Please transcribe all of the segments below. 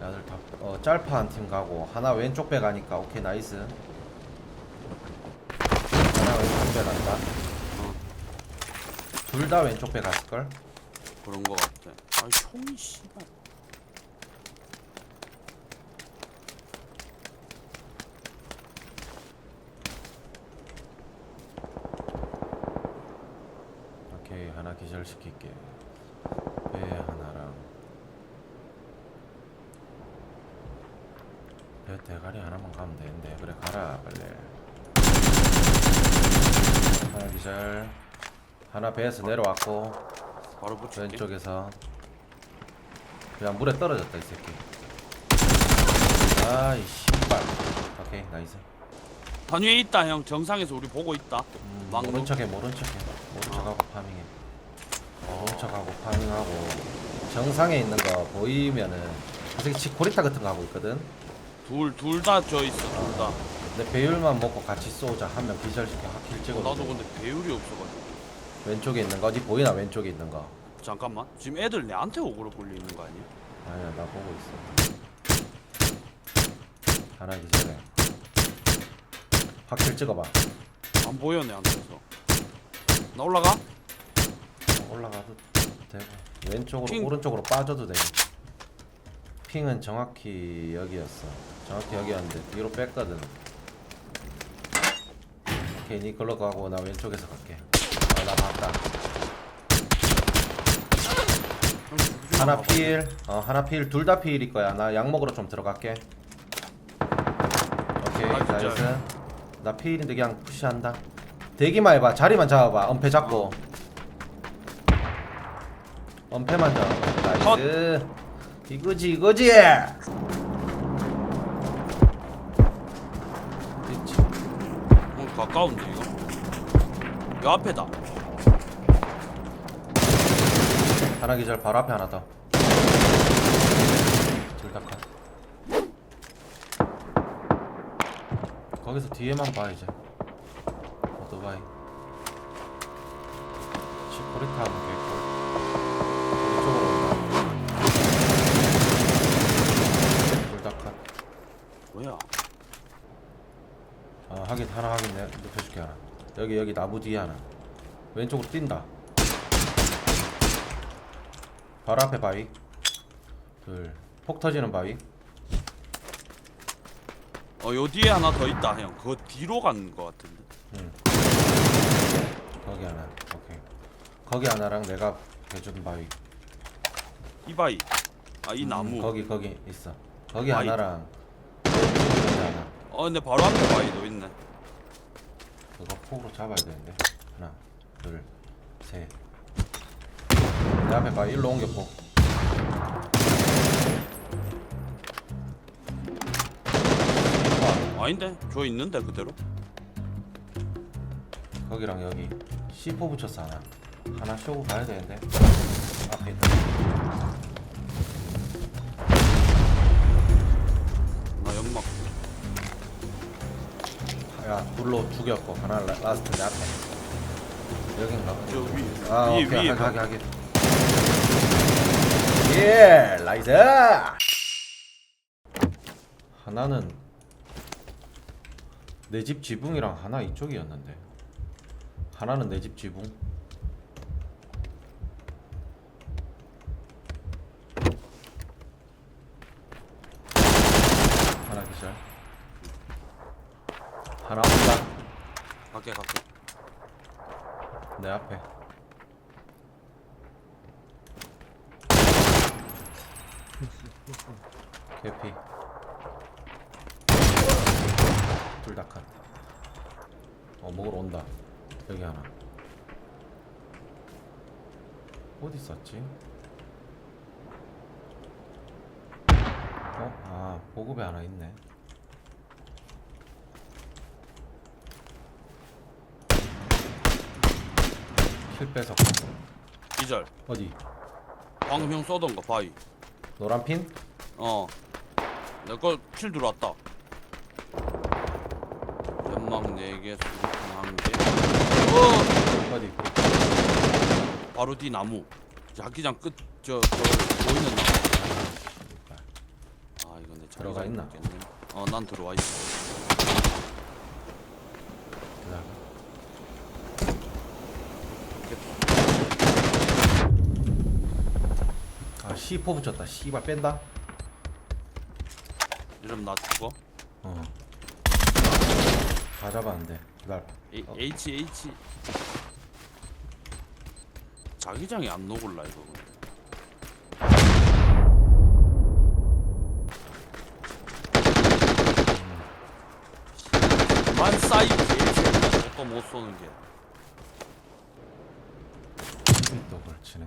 야들 다. 어 짤파 한 팀 가고 하나 왼쪽 배 가니까 오케이 나이스. 하나 왼쪽 배 간다. 어. 둘다 왼쪽 배 갔을 걸. 그런 거 같아. 아이 총이 씨발. 오케이 하나 기절 시킬게. 배 하나랑 배 대가리 하나만 가면 되는데 그래 가라 빨리. 하나 기절. 하나 배에서 내려왔고 바로 붙일게. 왼쪽에서 그냥 물에 떨어졌다 이 새끼. 아이 씨발. 오케이 나이스. 산 위에 있다 형. 정상에서 우리 보고 있다. 음. 모른 척해 모른 척해 모른 척하고 파밍해 모른 척하고 파밍하고 정상에 있는 거 보이면은 이 새끼 치코리타 같은 거 하고 있거든 둘둘 다 저 있어. 둘 다. 근데 배율만 먹고 같이 쏘자 한 명 기절시켜 확킬 찍어 나도 근데 배율이 없어가지고. 왼쪽에 있는 거 어디 보이나 왼쪽에 있는 거 잠깐만. 지금 애들 내한테 오그로 굴리는 거 아니야? 아니야 나 보고 있어 하나 기절해 확킬 찍어봐 안 보여 내한테서. 나 올라가? 올라가도 되고 왼쪽으로 핑. 오른쪽으로 빠져도 되고 핑은 정확히 여기였어 정확히 여기였는데 뒤로 뺐거든 오케이 니 걸로 가고 나 왼쪽에서 갈게 아, 나 봤다 하나. 필, 어 하나 필, 둘 다 필일 거야. 나 약 먹으러 좀 들어갈게. 오케이, 아, 진짜. 나이스. 나 필인데 그냥 푸시한다. 대기만 해봐. 자리만 잡아봐. 엄폐 잡고. 엄폐만 잡아. 나이스. 이거지, 이거지. 가까운데 이거. 요 앞에다. 하나 기절 바로 앞에 하나 더. 둘다 컷. 거기서 뒤에만 봐 이제. 오토바이. 치코리타 하면 하긴 하나 하긴 내가 눕혀줄게 하나. 여기 여기 나무 뒤에 하나. 왼쪽으로 뛴다. 바로 앞에 바위. 둘. 폭 터지는 바위. 어, 요 뒤에 하나 더 있다 형. 그거 뒤로 간 거 같은데. 응. 거기 하나. 오케이. 거기 하나랑 내가 해준 바위. 이 바위. 아, 이 음, 나무. 거기 거기 있어. 거기 바위. 하나랑. 어, 근데 바로 앞에 바위도 있네. 그거 폭으로 잡아야 되는데. 하나, 둘, 셋. 내 앞에 바위 일로 옮겨 폭. 아닌데? 저 있는데 그대로? 거기랑 여기 C4 붙였어 하나. 하나 쇼고 가야 되는데. 앞에 있다. 야 둘로 죽였고 하나 라, 라스트 내 앞에. 여긴가? 저 위, 아 위에 오케이 위에 하게 가. 하게 하게. 예, 라이즈. 하나는 내 집 지붕이랑 하나 이쪽이었는데 하나는 내 집 지붕. 하나 기절. 하나 온다. 갈게 갈게. 내 앞에. 개피. 둘다 컷. 어, 먹으러 온다. 여기 하나. 어디 있었지? 어? 아, 보급에 하나 있네. 킬 뺏어. 기절. 어디? 방금 형 쏘던 거 바위. 노란 핀? 어. 내 거 킬 들어왔다. 연막 4개, 수류탄 1개. 어! 어디? 바로 뒤 나무. 자기장 끝, 저, 저, 보이는 나무. 들어가 있나? 어난 들어와 있어 기다려. 아 C4 붙였다. 씨발 뺀다. 이러면 나 죽어? 어. 다 잡았는데 기다려 A, 어. H H. 자기장이 안 녹을라 이거. 근데. 만 사이트 저거 못 쏘는 게. 또 걸치네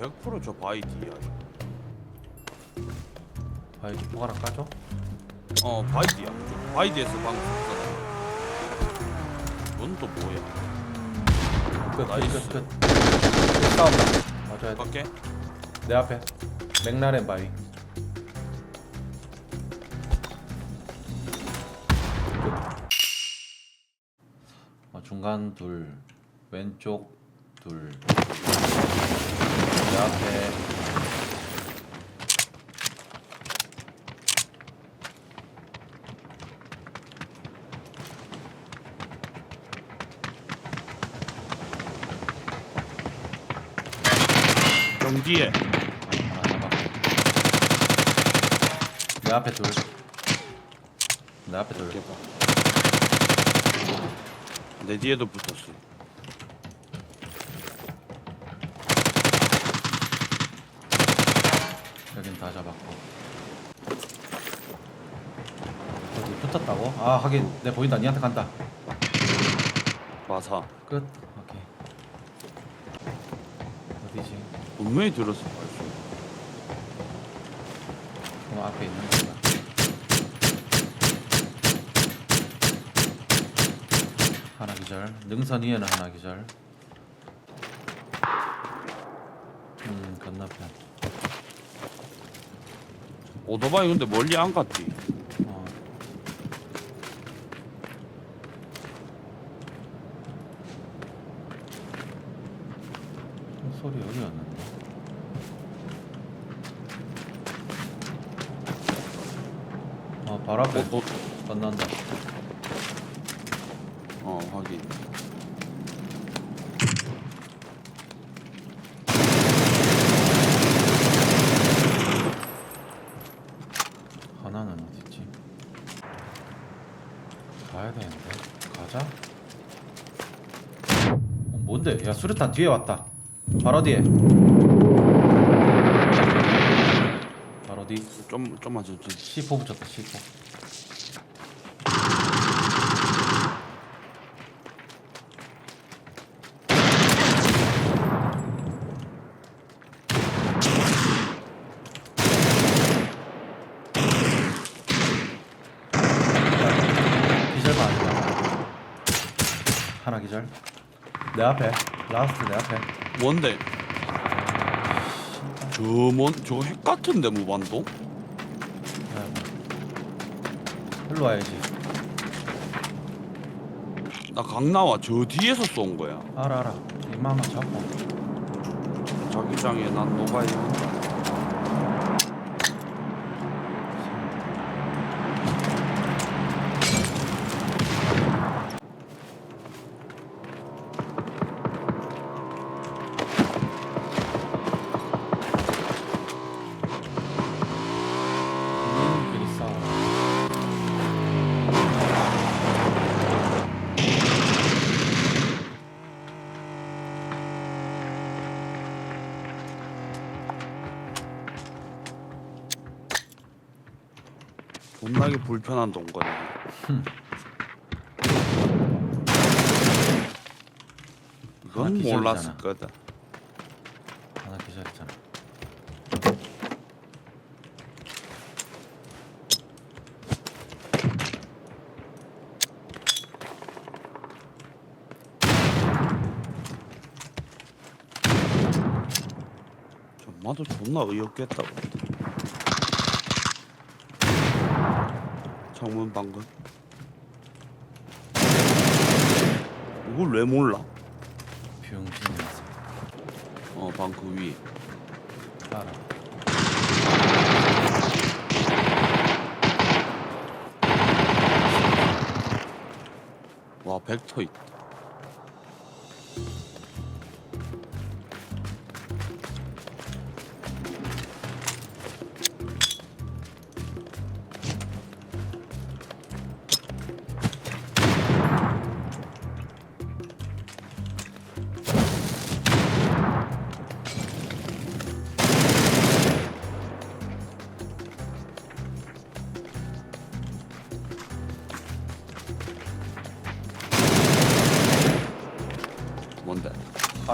100%저 바이디야 바이디 포 하나 까줘? 어 바이디야 저 바이디에서 방금 쐈잖아 이건 또 뭐야? 나이스. 끝끝끝 싸운다. 맞아야 갈게. 돼내 앞에. 맥라렌 바위. 어, 중간 둘 왼쪽 둘 내 앞에 정 뒤에. 하나 잡아 내 앞에 둘내 앞에 둘. 내 뒤에도 붙었어 여긴 다 잡았고. 어디 붙었다고? 아 하긴 내 보인다. 니한테 간다. 마사. 끝. 오케이. 어디지? 분명히 들었어 발소 그 앞에 있는 거다 하나 기절. 능선 위에는 하나 기절. 음 건너편 오토바이 근데 멀리 안 갔지 어. 어, 소리 어디였는데? 어, 앞에 어, 어, 건넌다. 어 확인 하나는 어딨지? 가야 되는데. 가자. 어, 뭔데? 야, 수류탄 뒤에 왔다. 바로 뒤에. 바로 뒤. 좀 좀만 천천히 C4 붙였다, C4. 기절 봐. 하나 기절. 내 앞에. 라스트 내 앞에. 뭔데 저뭔저 휙 같은데 무반도 아이고. 일로 와야지. 나 강 나와 저 뒤에서 쏜 거야 알아, 알아. 한번 잡고. 자기장에 난 노바이 한다 존나게 불편한 동거네 하나 이건 기절이잖아. 몰랐을 거다 하나 기절했잖아. 전마도 존나 의욕겠다 고 창문 방금 그걸 왜 몰라? 병신이었어. 어 방그 위에 알아. 와 벡터 있다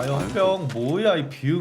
화염병 뭐야 이 병.